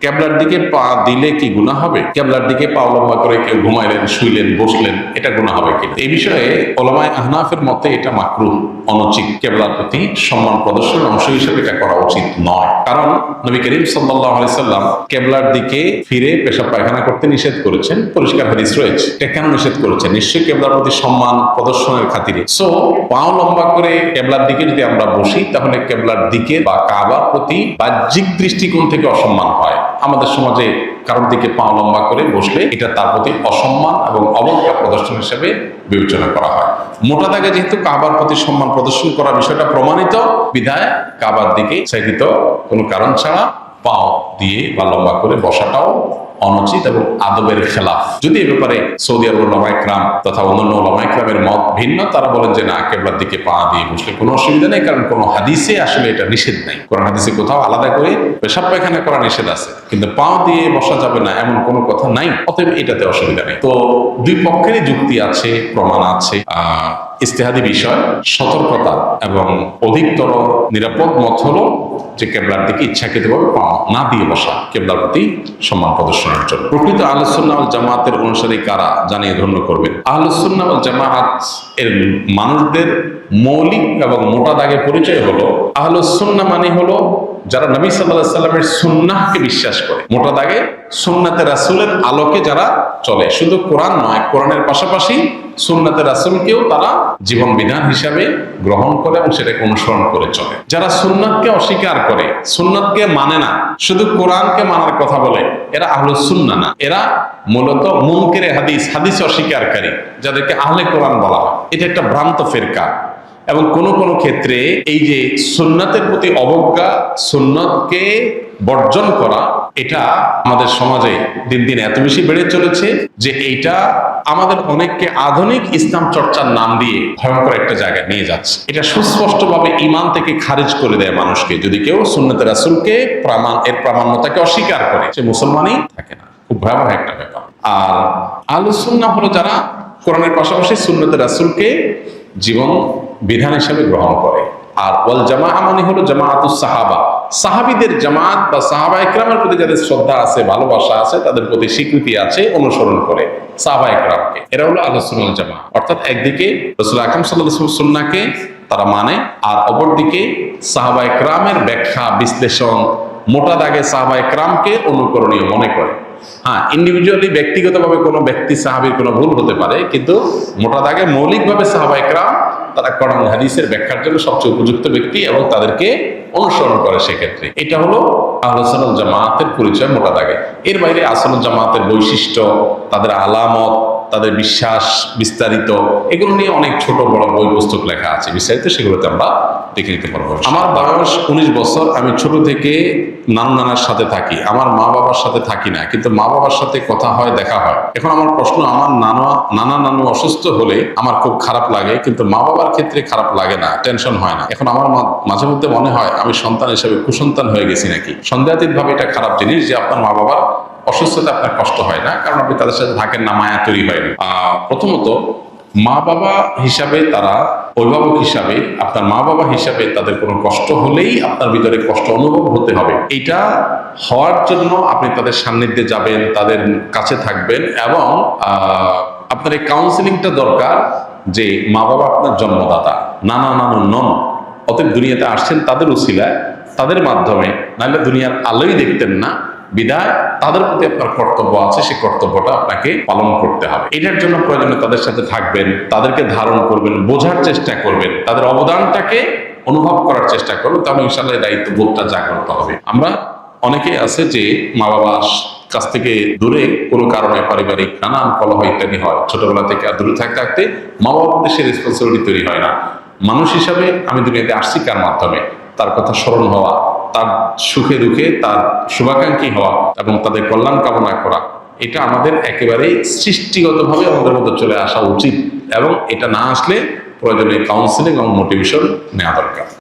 ক্যাবলার দিকে পা দিলে কি গুণা হবে? ক্যাবলার দিকে পা লম্বা করে কেউ ঘুমাইলেন, শুইলেন, বসলেন, এটা গুণা হবে কি? এই বিষয়ে ওলামায় আহনাফের মতে এটা মাকরু অনুচিত। কেবলার প্রতি সম্মান প্রদর্শনের অংশ হিসেবে এটা করা উচিত নয়। কারণ নবী করিম সাল্লাহ সাল্লাম কেবলার দিকে ফিরে পেশাব পায়খানা করতে নিষেধ করেছেন। পরিষ্কার হাদিস রয়েছে। এটা কেন নিষেধ করেছেন? নিশ্চয়ই কেবলার প্রতি সম্মান প্রদর্শনের খাতিরে। সো পাও লম্বা করে কেবলার দিকে যদি আমরা বসি, তাহলে কেবলার দিকে বা কাবার প্রতি বাহ্যিক দৃষ্টিকোণ থেকে অসম্মান হয়। আমাদের সমাজে কারোর দিকে পা লম্বা করে বসলে এটা তার প্রতি অসম্মান এবং অবজ্ঞা প্রদর্শন হিসেবে বিবেচনা করা হয়। মোটা দাগে যেহেতু কাবার প্রতি সম্মান প্রদর্শন করার বিষয়টা প্রমাণিত, বিধায় কাবার দিকে চাইকিত কোনো কারণ ছাড়া পাও দিয়ে বা লম্বা করে বসাটাও অনুচিত এবং আদবের খেলাফ। যদি এ ব্যাপারে সৌদি আরব লমাইক্রাম তথা অন্যান্য লমাইক্রামের মত ভিন্ন, তারা বলেন যে না, কেবলার দিকে পা দিয়ে বসলে কোনো অসুবিধা নেই, কারণ কোনো হাদিসে আসলে এটা নিষেধ নাই। কোরআন হাদিসে কোথাও আলাদা করে পেশাব পায়খানা করা নিষেধ আছে, কিন্তু পা দিয়ে বসা যাবে না এমন কোনো কথা নাই, অতএব এটাতে অসুবিধা নেই। তো দুই পক্ষেরই যুক্তি আছে, প্রমাণ আছে, আহ ইস্তেহাদি বিষয়, সতর্কতা এবং অধিকতর নিরাপদ মত হলো যে কেবলার দিকে ইচ্ছাকৃতভাবে পা না দিয়ে বসা, কেবলার প্রতি সম্মান প্রদর্শনের জন্য। প্রকৃত আলোচনা জামাতের অনুসারী কারা জানিয়ে ধন্য করবেন? আলোচনা জামাত এর মানুষদের মৌলিক এবং মোটা দাগের পরিচয় হলো আহলুসুন্না মানে হলো যারা নবী সাল্লাহ সাল্লামের সুন্নাহকে বিশ্বাস করে। মোটা দাগে সুন্নাতে রাসুলের আলোকে যারা চলে। শুধু কোরআন নয়, কোরআনের পাশাপাশি সুন্নাতে রাসুলকেও তারা জীবন বিধান হিসাবে গ্রহণ করে এবং সেটাকে অনুসরণ করে চলে। যারা সুন্নাতকে অস্বীকার করে, সুন্নাতকে মানে না, শুধু কোরআনকে মানার কথা বলে, এরা আহলে সুন্না না। এরা মূলত মুনকেরে হাদিস হাদিস অস্বীকারী, যাদেরকে আহলে কোরআন বলা হয়। এটা একটা ভ্রান্ত ফেরকা। এবং কোন কোন ক্ষেত্রে এই যে সুন্নাতের প্রতি অবজ্ঞা, সুন্নতকে বর্জন করা, এটা আমাদের সমাজে দিন দিন এত বেশি বেড়ে চলেছে যে এইটা আমাদের অনেককে আধুনিক ইসলাম চর্চার নাম দিয়ে ভয়ঙ্কর একটা জায়গায় নিয়ে যাচ্ছে। এটা সুস্পষ্টভাবে ইমান থেকে খারিজ করে দেয় মানুষকে, যদি কেউ সুন্নতের রাসুলকে প্রমাণ, এর প্রামাণ্যতাকে অস্বীকার করে, সে মুসলমানই থাকে না। খুব ভয়াবহ একটা ব্যাপার। আর আলোচনা হলো যারা কোরআনের পাশাপাশি সুন্নতের রাসুলকে জীবন বিধান হিসাবে গ্রহণ করে। আর ওয়াল জামা মানে হলো জামাআতুস সাহাবা। সাহাবিদের জামাত বা সাহাবা একরামের প্রতি যাদের শ্রদ্ধা আছে, ভালোবাসা আছে, তাদের প্রতি স্বীকৃতি আছে, অনুসরণ করে সাহাবা একরামকে। এরা হলো আলোচনাল জামা অর্থাৎ একদিকে রসুল আকরম সাল্লাহ সুন্নাকে তারা মানে আর অপরদিকে সাহাবা একরামের ব্যাখ্যা, বিশ্লেষণ মোটা দাগে সাহাবা একরামকে অনুকরণীয় মনে করে। হ্যাঁ ইন্ডিভিজুয়ালি ব্যক্তিগতভাবে কোনো ব্যক্তি সাহাবির কোনো ভুল হতে পারে, কিন্তু মোটা দাগে মৌলিকভাবে সাহাবা একরাম তারা কোরআন হাদিসের ব্যাখ্যার জন্য সবচেয়ে উপযুক্ত ব্যক্তি এবং তাদেরকে অনুসরণ করে সেক্ষেত্রে। এটা হলো আহসান জামাতের পরিচয় মোটা দাগে। এর বাইরে আসল জামাতের বৈশিষ্ট্য, তাদের আলামত তাদের বিশ্বাস বিস্তারিত, এগুলো নিয়ে অনেক ছোট বড় বই পুস্তক লেখা আছে। বিস্তারিত সেগুলোতে আমরা দেখে নিতে পারব আমার বয়স, উনিশ বছর, আমি ছোট থেকে নানু নানার সাথে থাকি। আমার মা বাবার সাথে থাকি না, কিন্তু মা বাবার সাথে কথা হয়, দেখা হয়। এখন আমার প্রশ্ন, আমার নানা নানা নানু অসুস্থ হলে আমার খুব খারাপ লাগে, কিন্তু মা বাবার ক্ষেত্রে খারাপ লাগে না, টেনশন হয় না। এখন আমার মাঝে মধ্যে মনে হয়, আমি সন্তান হিসেবে কুসন্তান হয়ে গেছি নাকি? সন্দেহাতীত ভাবে এটা খারাপ জিনিস যে আপনার মা বাবার অসুস্থতা আপনার কষ্ট হয় না, কারণ আপনি তাদের সাথে থাকেন না মায়া তৈরি হয় না। প্রথমত, মা বাবা হিসাবে তারা অভিভাবক হিসাবে, আপনার মা বাবা হিসাবে তাদের কোনো কষ্ট হলেই আপনার ভিতরে কষ্ট অনুভব হতে হবে। এটা হওয়ার জন্য আপনি তাদের সান্নিধ্যে যাবেন, তাদের কাছে থাকবেন এবং আপনার এই কাউন্সিলিংটা দরকার যে মা বাবা আপনার জন্মদাতা, নানা নানু নন। অতএব দুনিয়াতে আসছেন তাদের উসিলায়, তাদের মাধ্যমে, নাহলে দুনিয়ার আলোই দেখতেন না। বিদায়। তাদের প্রতি আপনার কর্তব্য আছে, সেই কর্তব্যটা আপনাকে পালন করতে হবে। এটার জন্য প্রয়োজনে তাদের সাথে থাকবেন, তাদেরকে ধারণ করবেন, বোঝার চেষ্টা করবেন, তাদের অবদানটাকে অনুভব করার চেষ্টা করবেন তাহলে ইনশাল্লাহ দায়িত্ব বোধটা জাগ্রত হবে। আমরা অনেকেই আছে যে মা বাবার কাছ থেকে দূরে, কোনো কারণে পারিবারিক নানান কলহ ইত্যাদি হয়। ছোটবেলা থেকে আর দূরে থাকতে থাকতে মা বাবার সে রেসপন্সিবিলিটি তৈরি হয় না। মানুষ হিসাবে আমি দুনিয়াতে আসছি কার মাধ্যমে? তার কথা স্মরণ হওয়া তার সুখে দুঃখে, তার শুভাকাঙ্ক্ষী হওয়া এবং তাদের কল্যাণ কামনা করা, এটা আমাদের একেবারেই সৃষ্টিগতভাবে আমাদের মধ্যে চলে আসা উচিত এবং এটা না আসলে প্রয়োজনে কাউন্সিলিং এবং মোটিভেশন নেওয়া দরকার।